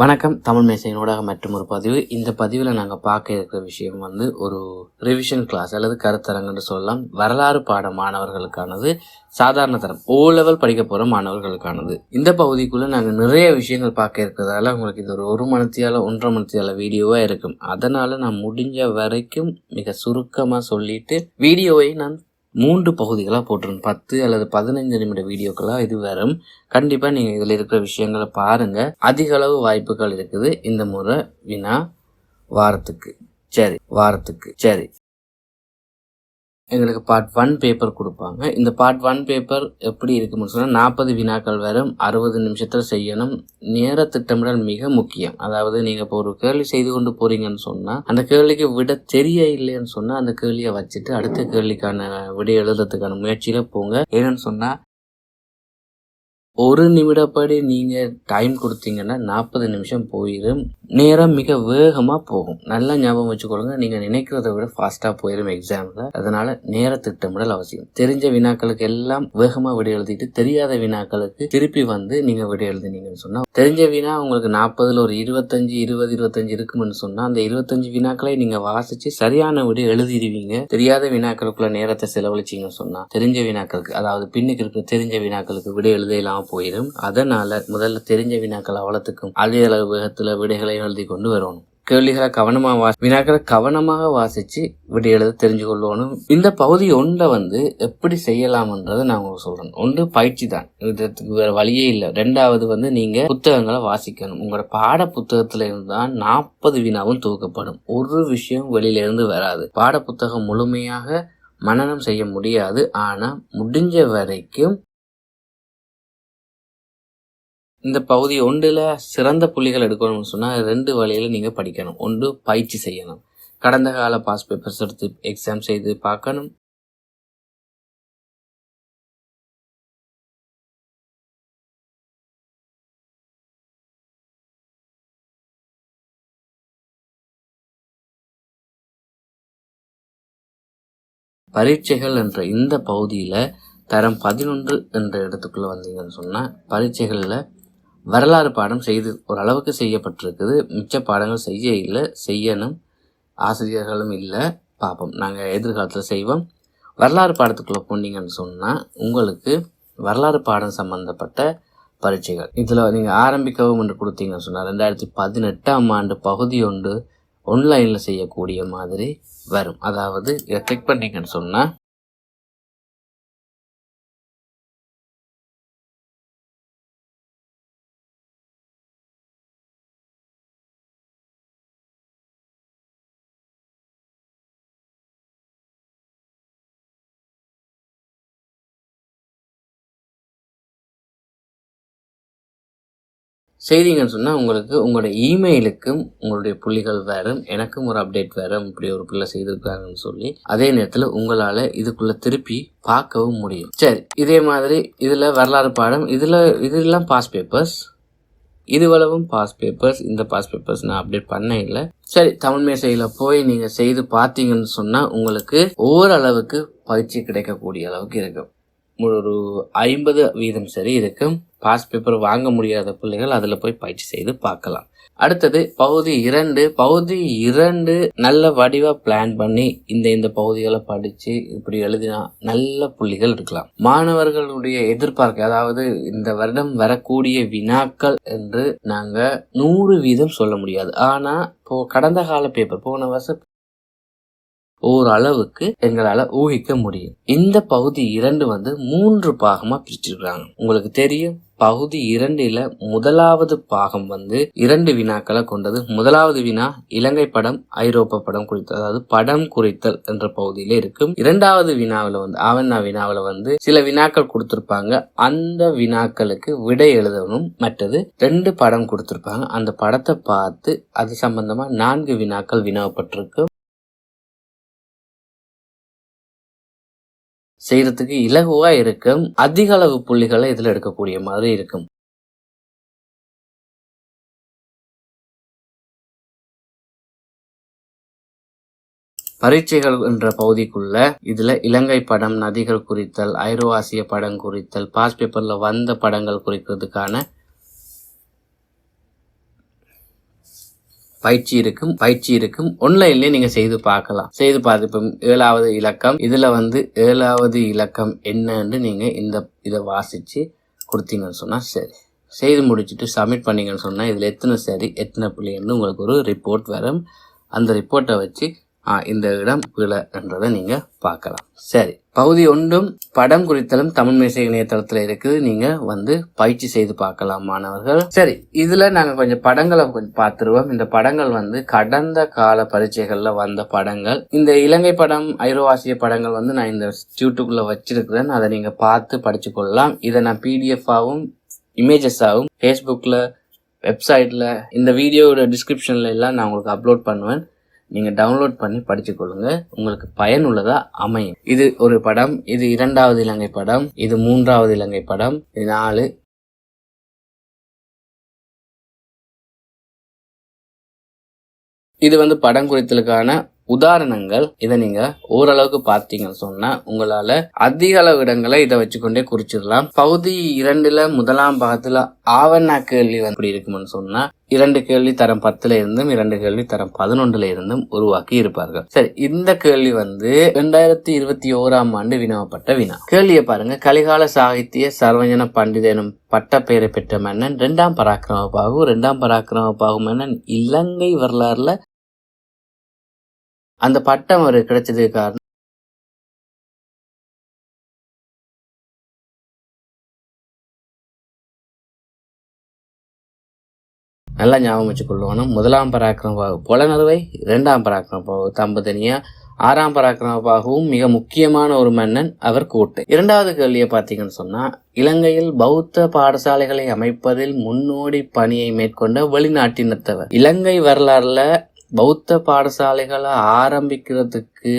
வணக்கம். தமிழ் மேசையின் ஊடகம் மற்றும் ஒரு பதிவு. இந்த பதிவில் நாங்கள் பார்க்க இருக்கிற விஷயம் வந்து ஒரு ரிவிஷன் கிளாஸ் அல்லது கருத்தரங்குன்னு சொல்லலாம். வரலாறு பாட மாணவர்களுக்கானது. சாதாரண தரம். ஓ லெவல் படிக்க போகிற மாணவர்களுக்கானது. இந்த பகுதிக்குள்ளே நாங்கள் நிறைய விஷயங்கள் பார்க்க இருக்கிறதால உங்களுக்கு இது ஒரு ஒரு மணித்தியால ஒன்றரை மணித்தியால வீடியோவாக இருக்கும். அதனால் நான் முடிஞ்ச வரைக்கும் மிக சுருக்கமாக சொல்லிட்டு வீடியோவை நான் மூன்று பகுதிகளாக போட்டிருக்கேன். பத்து அல்லது பதினைந்து நிமிட வீடியோக்களாக இது வரும். கண்டிப்பாக நீங்கள் இதில் இருக்கிற விஷயங்களை பாருங்கள் அதிக அளவு வாய்ப்புகள் இருக்குது. இந்த முறை வினா வாரத்துக்கு. சரி வாரத்துக்கு. சரி. எங்களுக்கு பார்ட் ஒன் பேப்பர் கொடுப்பாங்க. இந்த பார்ட் ஒன் பேப்பர் எப்படி இருக்கும்னு சொன்னால் நாற்பது வினாக்கள் வரும் அறுபது நிமிஷத்தில் செய்யணும். நேர திட்டமிடல் மிக முக்கியம். அதாவது நீங்கள் இப்போ ஒரு கேள்வி செய்து கொண்டு போறீங்கன்னு சொன்னால் அந்த கேள்விக்கு விட தெரிய இல்லைன்னு சொன்னால் அந்த கேள்வியை வச்சுட்டு அடுத்த கேள்விக்கான விடை எழுதுறதுக்கான முயற்சியில் போங்க. ஏன்னு சொன்னால் ஒரு நிமிடப்படி நீங்கள் டைம் கொடுத்தீங்கன்னா நாற்பது நிமிஷம் போயிடும் நேரம் மிக வேகமாக போகும். நல்லா ஞாபகம் வச்சுக்கொள்ளுங்க. நீங்கள் நினைக்கிறத விட ஃபாஸ்ட்டாக போயிடும் எக்ஸாமில் அதனால் நேர திட்டமிடல் அவசியம். தெரிஞ்ச வினாக்களுக்கு எல்லாம் வேகமாக விடை எழுதிட்டு தெரியாத வினாக்களுக்கு திருப்பி வந்து நீங்கள் விடை எழுதினீங்கன்னு சொன்னால் தெரிஞ்ச வினா உங்களுக்கு நாற்பதில் ஒரு இருபத்தஞ்சு இருபது இருபத்தஞ்சு இருக்குமென்னு சொன்னால் அந்த இருபத்தஞ்சு வினாக்களை நீங்கள் வாசித்து சரியான விடை எழுதிடுவீங்க. தெரியாத வினாக்களுக்குள்ள நேரத்தை செலவழிச்சிங்கன்னு சொன்னால் தெரிஞ்ச வினாக்களுக்கு அதாவது பின்னுக்கு இருக்கிற தெரிஞ்ச வினாக்களுக்கு விடை எழுதலாம் இல்லாமல் போயிடும். அதனால முதல்ல தெரிஞ்ச வினாக்கள் அவ்வளோத்துக்கும் அதே அளவு வேகத்தில் விடைகளை எழுதி கொண்டு வரணும். கேள்விகளை கவனமாக வா வினாக்களை கவனமாக வாசித்து விடை எழுத தெரிஞ்சு கொள்ளணும். இந்த பகுதி ஒன்றை வந்து எப்படி செய்யலாம்ன்றதை நான் உங்களுக்கு சொல்கிறேன் ஒன்று பயிற்சி தான். இதுக்கு வேறு வழியே இல்லை. ரெண்டாவது வந்து நீங்கள் புத்தகங்களை வாசிக்கணும். உங்களோட பாட புத்தகத்தில் இருந்தால் நாற்பது வினாவும் தூக்கப்படும். ஒரு விஷயம் வெளியிலேருந்து வராது. பாட புத்தகம் முழுமையாக மனநம் செய்ய முடியாது. ஆனால் முடிஞ்ச வரைக்கும் இந்த பகுதி ஒன்றில் சிறந்த புள்ளிகள் எடுக்கணும்னு சொன்னால் ரெண்டு வழியில் நீங்கள் படிக்கணும். ஒன்று பயிற்சி செய்யணும். கடந்த கால பாஸ் பேப்பர்ஸ் எடுத்து எக்ஸாம் செய்து பார்க்கணும். பரீட்சைகள் என்ற இந்த பகுதியில் தரம் பதினொன்று என்ற இடத்துக்குள்ளே வந்தீங்கன்னு சொன்னால் பரீட்சைகளில் வரலாறு பாடம் செய்து ஓரளவுக்கு செய்யப்பட்டிருக்குது. மிச்ச பாடங்கள் செய்ய இல்லை செய்யணும். ஆசிரியர்களும் இல்லை. பார்ப்போம் நாங்கள் எதிர்காலத்தில் செய்வோம். வரலாறு பாடத்துக்குள்ளே போனீங்கன்னு சொன்னால் உங்களுக்கு வரலாறு பாடம் சம்பந்தப்பட்ட பரீட்சைகள். இதில் நீங்கள் ஆரம்பிக்கவும் என்று கொடுத்தீங்கன்னு சொன்னால் ரெண்டாயிரத்தி பதினெட்டாம் ஆண்டு பகுதி ஒன்று ஆன்லைனில் செய்யக்கூடிய மாதிரி வரும். அதாவது இதை கிளிக் பண்ணீங்கன்னு சொன்னால் செய்தீங்கன்னு சொன்னால் உங்களுக்கு உங்களோட இமெயிலுக்கும் உங்களுடைய புள்ளிகள் வேறும் எனக்கும் ஒரு அப்டேட் வேறும் இப்படி ஒரு பிள்ளை செய்திருக்காங்கன்னு சொல்லி அதே நேரத்தில் உங்களால் இதுக்குள்ளே திருப்பி பார்க்கவும் முடியும். சரி இதே மாதிரி இதில் வரலாறு பாடம் இதில் இதெல்லாம் பாஸ் பேப்பர்ஸ் இதுவளவும் பாஸ் பேப்பர்ஸ் இந்த பாஸ் பேப்பர்ஸ் நான் அப்டேட் பண்ண இல்லை. சரி தமிழ் மேசையில் போய் நீங்கள் செய்து பார்த்தீங்கன்னு சொன்னால் உங்களுக்கு ஓரளவுக்கு பயிற்சி கிடைக்கக்கூடிய அளவுக்கு இருக்கும். ஒரு ஐம்பது வீதம் சரி இருக்கும். பாஸ் பேப்பர் வாங்க முடியாத பிள்ளைகள் அதில் போய் பயிற்சி செய்து பார்க்கலாம். அடுத்தது பகுதி இரண்டு. பகுதி இரண்டு நல்ல வடிவாக பிளான் பண்ணி இந்த இந்த பகுதிகளை படித்து இப்படி எழுதினா நல்ல புள்ளிகள் இருக்கலாம். மாணவர்களுடைய எதிர்பார்க்க அதாவது இந்த வருடம் வரக்கூடிய வினாக்கள் என்று நாங்கள் நூறு வீதம் சொல்ல முடியாது. ஆனால் இப்போ கடந்த கால பேப்பர் போன வருஷம் ஓரளவுக்கு எங்களால் ஊகிக்க முடியும். இந்த பகுதி இரண்டு வந்து மூன்று பாகமா பிரிச்சிருக்கிறாங்க உங்களுக்கு தெரியும் பகுதி இரண்டில முதலாவது பாகம் வந்து இரண்டு வினாக்களை கொண்டது. முதலாவது வினா இலங்கை படம் ஐரோப்பா படம் குறித்தல் அதாவது படம் குறித்தல் என்ற பகுதியில இருக்கும். இரண்டாவது வினாவில் வந்து ஆவண்ணா வினாவில் வந்து சில வினாக்கள் கொடுத்திருப்பாங்க. அந்த வினாக்களுக்கு விடை எழுதணும் மற்றது ரெண்டு படம் கொடுத்திருப்பாங்க. அந்த படத்தை பார்த்து அது சம்பந்தமா நான்கு வினாக்கள் வினாவப்பட்டிருக்கு. செய்யறதுக்கு இலகுவா இருக்கும். அதிக அளவு புள்ளிகளை இதுல எடுக்கக்கூடிய மாதிரி இருக்கும். பரீட்சைகள் என்ற பகுதிக்குள்ள இதுல இலங்கை படம் நதிகள் குறித்தல் ஐரோ ஆசிய படம் குறித்தல் பாஸ் பேப்பர்ல வந்த படங்கள் குறிக்கிறதுக்கான பயிற்சி இருக்கும் பயிற்சி இருக்கும். ஒன்லைன்ல நீங்க செய்து பார்க்கலாம். செய்து பார்த்து இப்போ ஏழாவது இலக்கம். இதுல வந்து ஏழாவது இலக்கம் என்னன்னு நீங்க இந்த இதை வாசிச்சு கொடுத்தீங்கன்னு சொன்னா சரி. செய்து முடிச்சுட்டு சப்மிட் பண்ணீங்கன்னு சொன்னா இதுல எத்தனை சரி எத்தனை பிள்ளைன்னு உங்களுக்கு ஒரு ரிப்போர்ட் வரும். அந்த ரிப்போர்ட்டை வச்சு இந்த இடம் பிழைன்றதை நீங்க பார்க்கலாம். சரி பகுதி ஒன்றும் படம் குறித்தலும் தமிழ் மேசை இணையதளத்தில் இருக்குது. நீங்க வந்து பயிற்சி செய்து பார்க்கலாம் மாணவர்கள். சரி இதுல நாங்க கொஞ்சம் படங்களை கொஞ்சம் பார்த்துருவோம். இந்த படங்கள் வந்து கடந்த கால பரீட்சைகள்ல வந்த படங்கள். இந்த இலங்கை படம் ஐரோவாசிய படங்கள் வந்து நான் இந்த டியூட்டுக்குள்ள வச்சிருக்கிறேன். அதை நீங்க பார்த்து படிச்சு கொள்ளலாம் இதை நான் பிடிஎஃபாகவும் இமேஜஸாகவும் ஃபேஸ்புக்கில் வெப்சைட்டில் இந்த வீடியோவோட டிஸ்கிரிப்ஷனில் எல்லாம் நான் உங்களுக்கு அப்லோட் பண்ணுவேன். நீங்கள் டவுன்லோட் பண்ணி படிச்சுக்கொள்ளுங்க உங்களுக்கு பயனுள்ளதாக அமையும். இது ஒரு படம் இது இரண்டாவது இலங்கை படம் இது மூன்றாவது இலங்கை படம் இது நாலு. இது வந்து படம் குறித்தலுக்கான உதாரணங்கள் இதை நீங்க ஓரளவுக்கு பார்த்தீங்கன்னு சொன்னா உங்களால அதிக அளவு இடங்களை இதை வச்சுக்கொண்டே குறிச்சிடலாம். பகுதி இரண்டுல முதலாம் பாகத்துல ஆவண்ணா கேள்வி வந்து எப்படி இருக்கும்னு சொன்னா இரண்டு கேள்வி தரம் பத்துல இருந்தும் இரண்டு கேள்வி தரம் பதினொன்றுல இருந்தும் உருவாக்கி இருப்பார்கள். சரி இந்த கேள்வி வந்து ரெண்டாயிரத்தி இருபத்தி ஓராம் ஆண்டு வினவப்பட்ட வினா. கேள்வியை பாருங்க. கலிகால சாகித்ய சர்வஜன பண்டித எனும் பெயரை பெற்ற மன்னன் இரண்டாம் பராக்கிரம பாகு இரண்டாம் பராக்கிரம பாகு மன்னன் இலங்கை வரலாறுல அந்த பட்டம் அவருக்கு கிடைச்சதுக்கு காரணம். நல்லா ஞாபகம் வச்சுக்கொள்ளணும் முதலாம் பராக்கிரம பாகு புலனறுவை இரண்டாம் பராக்கிரம தம்பதனியா ஆறாம் பராக்கிரமபாகவும் மிக முக்கியமான ஒரு மன்னன் அவர் கோட்டை. இரண்டாவது கேள்வியை பார்த்தீங்கன்னு சொன்னா இலங்கையில் பௌத்த பாடசாலைகளை அமைப்பதில் முன்னோடி பணியை மேற்கொண்ட வெளிநாட்டினத்தவர். இலங்கை வரலாறுல பௌத்த பாடசாலைகளை ஆரம்பிக்கிறதுக்கு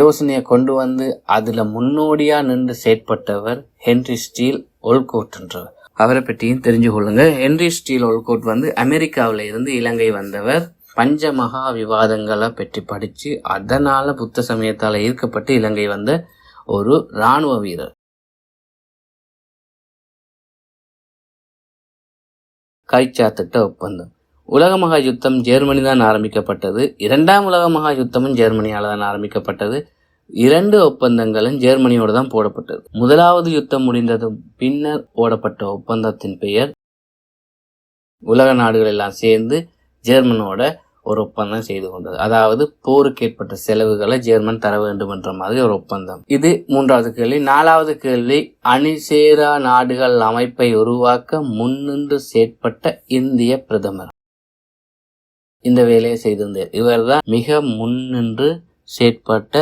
யோசனையை கொண்டு வந்து அதில் முன்னோடியாக நின்று செயற்பட்டவர் ஹென்ரி ஸ்டீல் ஒல்கோட்ன்றவர். அவரை பற்றியும் தெரிஞ்சு கொள்ளுங்க. ஹென்ரி ஸ்டீல் ஒல்கோட் வந்து அமெரிக்காவில் இருந்து இலங்கை வந்தவர். பஞ்ச மகா விவாதங்களை பற்றி படித்து அதனால் புத்த சமயத்தால் ஈர்க்கப்பட்டு இலங்கை வந்த ஒரு இராணுவ வீரர். கைச்சாத்திட்ட ஒப்பந்தம். உலக மகா யுத்தம் ஜெர்மனி தான் ஆரம்பிக்கப்பட்டது. இரண்டாம் உலக மகா யுத்தமும் ஜெர்மனியால் தான் ஆரம்பிக்கப்பட்டது. இரண்டு ஒப்பந்தங்களும் ஜெர்மனியோடு தான் போடப்பட்டது. முதலாவது யுத்தம் முடிந்ததும் பின்னர் போடப்பட்ட ஒப்பந்தத்தின் பெயர் உலக நாடுகள் எல்லாம் சேர்ந்து ஜெர்மனோட ஒரு ஒப்பந்தம் செய்து கொண்டது. அதாவது போருக்கு ஏற்பட்ட செலவுகளை ஜெர்மன் தர வேண்டும் என்ற மாதிரி ஒரு ஒப்பந்தம். இது மூன்றாவது கேள்வி. நாலாவது கேள்வி. அணிசேரா நாடுகள் அமைப்பை உருவாக்க முன்னின்று செயற்பட்ட இந்திய பிரதமர். இந்த வேலையை செய்திருந்தார் இவர்தான் மிக முன்னின்று செயற்பட்ட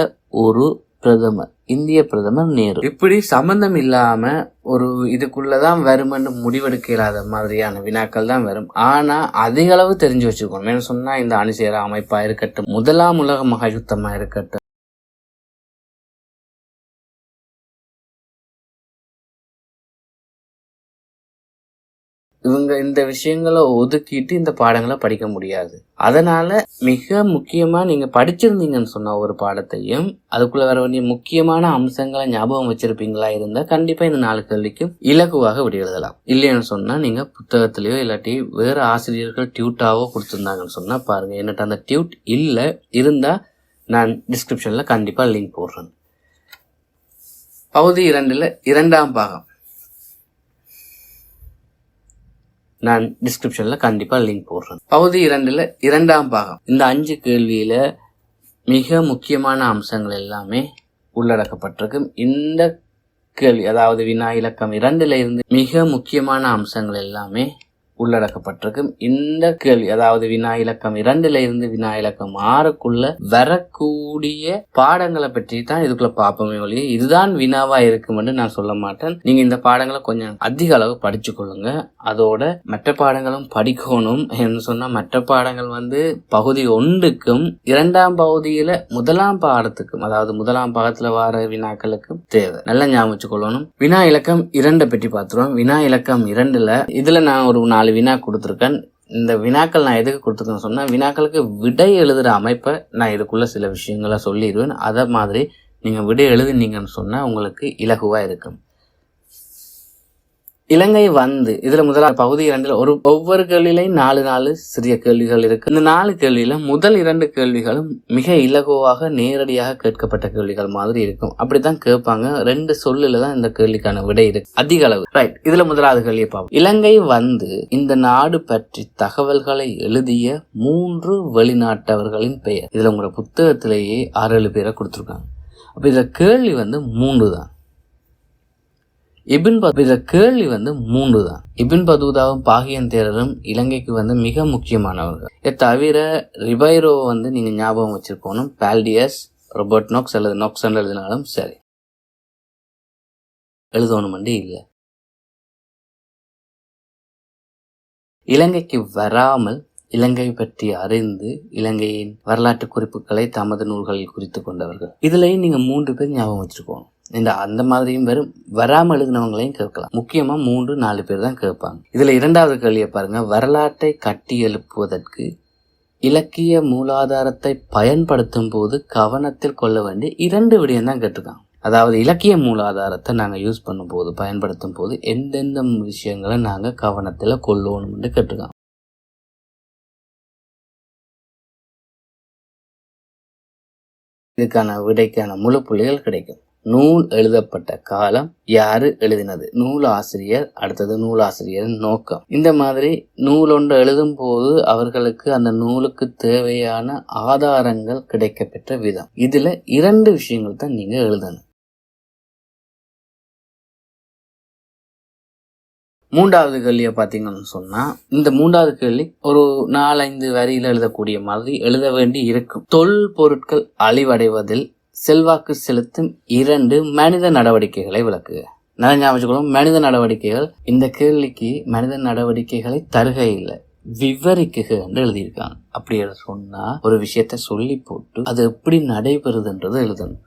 ஒரு பிரதமர் இந்திய பிரதமர் நேரு. இப்படி சம்பந்தம் இல்லாம ஒரு இதுக்குள்ளதான் வருமென்னு முடிவெடுக்க இல்லாத மாதிரியான வினாக்கள் தான் வரும். ஆனா அதிக அளவு தெரிஞ்சு வச்சுக்கணும். என்ன சொன்னா இந்த அணிசேரா அமைப்பா இருக்கட்டும் முதலாம் உலக மகாயுத்தமா இருக்கட்டும் இவங்க இந்த விஷயங்களை ஒதுக்கிட்டு இந்த பாடங்களை படிக்க முடியாது. அதனால மிக முக்கியமா நீங்க படிச்சிருந்தீங்கன்னு சொன்ன ஒரு பாடத்தையும் அதுக்குள்ள வர வேண்டிய முக்கியமான அம்சங்களை ஞாபகம் வச்சிருப்பீங்களா இருந்தா கண்டிப்பா இந்த நாலு கேள்விக்கும் இலகுவாக விட எழுதலாம் இல்லைன்னு சொன்னா நீங்க புத்தகத்திலயோ இல்லாட்டி வேற ஆசிரியர்கள் டியூட்டாவோ கொடுத்துருந்தாங்கன்னு சொன்னா பாருங்க என்னட்ட அந்த டியூட் இல்ல இருந்தா நான் டிஸ்கிரிப்ஷன்ல கண்டிப்பா லிங்க் போடுறேன். பகுதி இரண்டுல இரண்டாம் பாகம். நான் டிஸ்கிரிப்ஷன்ல கண்டிப்பா லிங்க் போடுறேன். பகுதி இரண்டுல இரண்டாம் பாகம். இந்த அஞ்சு கேள்வியில மிக முக்கியமான அம்சங்கள் எல்லாமே உள்ளடக்கப்பட்டிருக்கு. இந்த கேள்வி அதாவது வினா இலக்கம் இரண்டுல இருந்து மிக முக்கியமான அம்சங்கள் எல்லாமே உள்ளடக்கப்பட்டிருக்கும் இந்த கேள்வி அதாவது வினா இலக்கம் இரண்டுல இருந்து வினா இலக்கம் ஆறுக்குள்ள வரக்கூடிய பாடங்களை பற்றி தான் இதுக்குள்ள பார்ப்போமே ஒழிய இதுதான் வினாவா இருக்கும்னு நான் சொல்ல மாட்டேன். நீங்க இந்த பாடங்களை கொஞ்சம் அதிக அளவு படிச்சு கொள்ளுங்க அதோட மற்ற பாடங்களும் படிக்கணும் என்று சொன்னா மற்ற பாடங்கள் வந்து பகுதி ஒன்றுக்கும் இரண்டாம் பகுதியில முதலாம் பாடத்துக்கும் அதாவது முதலாம் பாகத்துல வர வினாக்களுக்கும் தேவை. நல்லா ஞாபகம் கொள்ளணும் வினா இலக்கம் இரண்டை பற்றி பார்த்துருவோம். வினா இலக்கம் இரண்டுல இதுல நான் ஒரு நாலு வினா கொடுத்துருக்கேன். இந்த வினாக்கள் நான் எதுக்கு கொடுத்துருக்கேன்னு சொன்னால் வினாக்களுக்கு விடை எழுதுகிற அமைப்பை நான் இதுக்குள்ளே சில விஷயங்களை சொல்லிடுவேன். அதை மாதிரி நீங்கள் விடை எழுதுனீங்கன்னு சொன்னால் உங்களுக்கு இலகுவாக இருக்கும். இலங்கை வந்து இதுல முதலாவது பகுதி இரண்டுல ஒரு ஒவ்வொரு கேள்வியிலையும் நாலு நாலு சிறிய கேள்விகள் இருக்கு. இந்த நாலு கேள்வியில முதல் இரண்டு கேள்விகளும் மிக இலகுவாக நேரடியாக கேட்கப்பட்ட கேள்விகள் மாதிரி இருக்கும். அப்படித்தான் கேட்பாங்க. ரெண்டு சொல்லுல தான் இந்த கேள்விக்கான விடை இருக்கு. அதிக அளவு. ரைட் இதுல முதலாவது கேள்வியை பார்ப்போம். இலங்கை வந்து இந்த நாடு பற்றி தகவல்களை எழுதிய மூன்று வெளிநாட்டவர்களின் பெயர். இதுல உங்களோட புத்தகத்திலேயே ஆறு ஏழு பேரை கொடுத்துருக்காங்க. அப்ப இதுல கேள்வி வந்து மூன்று தான். இபின் பத் இதில் கேள்வி வந்து மூன்று தான் இபின் பதூதாவும் பாகியன் தேரரும் இலங்கைக்கு வந்து மிக முக்கியமானவர்கள். இதை தவிர ரிபைரோவை வந்து நீங்க ஞாபகம் வச்சிருக்கணும். பால்டியஸ் ரொபர்ட் நோக்ஸ் அல்லது நோக்ஸ் எழுதினாலும் சரி. எழுதணும் இல்லை. இலங்கைக்கு வராமல் இலங்கை பற்றி அறிந்து இலங்கையின் வரலாற்று குறிப்புகளை தமது நூல்களில் குறித்து கொண்டவர்கள். இதுலயும் நீங்க மூன்று பேர் ஞாபகம் வச்சிருக்கணும். இந்த அந்த மாதிரியும் வெறும் வராமல் எழுதினவங்களையும் கேட்கலாம். முக்கியமாக மூன்று நாலு பேர் தான் கேட்பாங்க. இதில் இரண்டாவது கேள்வியை பாருங்கள் வரலாற்றை கட்டி எழுப்புவதற்கு இலக்கிய மூலாதாரத்தை பயன்படுத்தும் போது கவனத்தில் கொள்ள வேண்டிய இரண்டு விடயம் தான் கேட்டிருக்காங்க. அதாவது இலக்கிய மூலாதாரத்தை நாங்கள் யூஸ் பண்ணும்போது பயன்படுத்தும் போது எந்தெந்த விஷயங்களை நாங்கள் கவனத்தில் கொள்ளணும்னு கேட்டிருக்காங்க. இதுக்கான விடைக்கான முழு புள்ளிகள் கிடைக்கும். நூல் எழுதப்பட்ட காலம் யாரு எழுதினது? நூல் ஆசிரியர் அடுத்தது நூலாசிரியரின் நோக்கம். இந்த மாதிரி நூல் ஒன்று எழுதும் போது அவர்களுக்கு அந்த நூலுக்கு தேவையான ஆதாரங்கள் கிடைக்கப்பெற்ற விதம். இதுல இரண்டு விஷயங்கள் தான் நீங்க எழுதணும். மூன்றாவது கேள்வியை பார்த்தீங்கன்னு சொன்னால் இந்த மூன்றாவது கேள்வி ஒரு நாலஞ்சு வரியில் எழுதக்கூடிய மாதிரி எழுத வேண்டி இருக்கும். தொல் பொருட்கள் அழிவடைவதில் செல்வாக்கு செலுத்தும் இரண்டு மனித நடவடிக்கைகளை விளக்குக நல்லா ஞாபகம் மனித நடவடிக்கைகள் இந்த கேள்விக்கு மனித நடவடிக்கைகளை தருக இல்லை விவரிக்குக என்று எழுதியிருக்காங்க. அப்படி சொன்னா ஒரு விஷயத்த சொல்லி போட்டு அது எப்படி நடைபெறுதுன்றது எழுதணும்.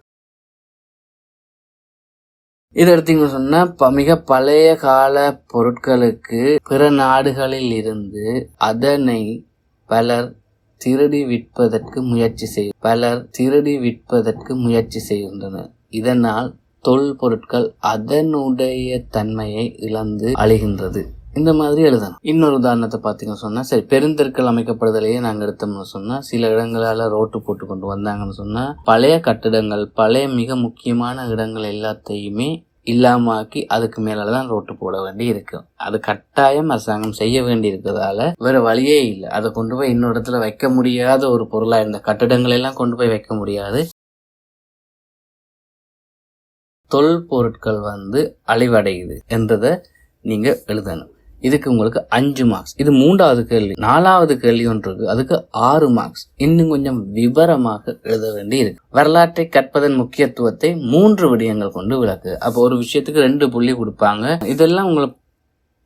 இது எடுத்தீங்க சொன்னா மிக பழைய கால பொருட்களுக்கு பிற நாடுகளில் இருந்து அதனை பலர் திருடி விற்பதற்கு முயற்சி செய் பலர் திருடி விற்பதற்கு முயற்சி செய்கின்றனர். இதனால் தொல் பொருட்கள் அதனுடைய தன்மையை இழந்து அழிகின்றது. இந்த மாதிரி எழுதணும். இன்னொரு உதாரணத்தை பார்த்தீங்கன்னு சொன்னா சரி பெருந்தெருக்கள் அமைக்கப்படுதலையே நாங்கள் எடுத்தோம்னு சொன்னா சில இடங்களால ரோட்டு போட்டு கொண்டு வந்தாங்கன்னு சொன்னா பழைய கட்டிடங்கள் பழைய மிக முக்கியமான இடங்கள் எல்லாத்தையுமே இல்லாமாக்கி அதுக்கு மேல தான் ரோட்டு போட வேண்டி இருக்கு அது கட்டாயம் அரசாங்கம் செய்ய வேண்டி இருக்கிறதால வேற வழியே இல்லை. அதை கொண்டு போய் இன்னொரு இடத்துல வைக்க முடியாத ஒரு பொருளா இருந்த கட்டிடங்கள் எல்லாம் கொண்டு போய் வைக்க முடியாது. தொல் பொருட்கள் வந்து அழிவடையுது என்றதை நீங்க எழுதணும். இதுக்கு உங்களுக்கு அஞ்சு மார்க்ஸ் இது மூன்றாவது கேள்வி. நாலாவது கேள்வி ஒன்று இருக்கு. அதுக்கு ஆறு மார்க்ஸ் இன்னும் கொஞ்சம் விவரமாக எழுத வேண்டி இருக்கு வரலாற்றை கற்பதன் முக்கியத்துவத்தை மூன்று விடயங்கள் கொண்டு விளக்கு. அப்போ ஒரு விஷயத்துக்கு ரெண்டு புள்ளி கொடுப்பாங்க. இதெல்லாம் உங்களுக்கு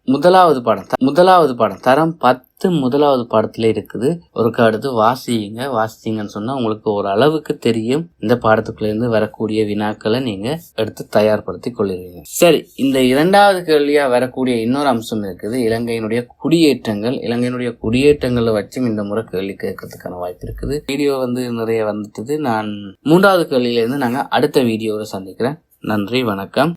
முதலாவது பாடம். முதலாவது பாடம். தரம் பத்து முதலாவது பாடத்துல இருக்குது. ஒரு அடுத்து வாசிங்க வாசிங்கன்னு சொன்னா உங்களுக்கு ஒரு அளவுக்கு தெரியும். இந்த பாடத்துக்குள்ள இருந்து வரக்கூடிய வினாக்களை நீங்க எடுத்து தயார்படுத்தி கொள்ளுவீங்க. சரி இந்த இரண்டாவது கேள்வியா வரக்கூடிய இன்னொரு அம்சம் இருக்குது. இலங்கையினுடைய குடியேற்றங்கள். இலங்கையினுடைய குடியேற்றங்களை வச்சும் இந்த முறை கேள்வி கேட்கறதுக்கான வாய்ப்பு இருக்குது. வீடியோ வந்து நிறைய வந்துட்டது. நான் மூன்றாவது கேள்வியில இருந்து நாங்க அடுத்த வீடியோவை சந்திக்கிறேன். நன்றி வணக்கம்.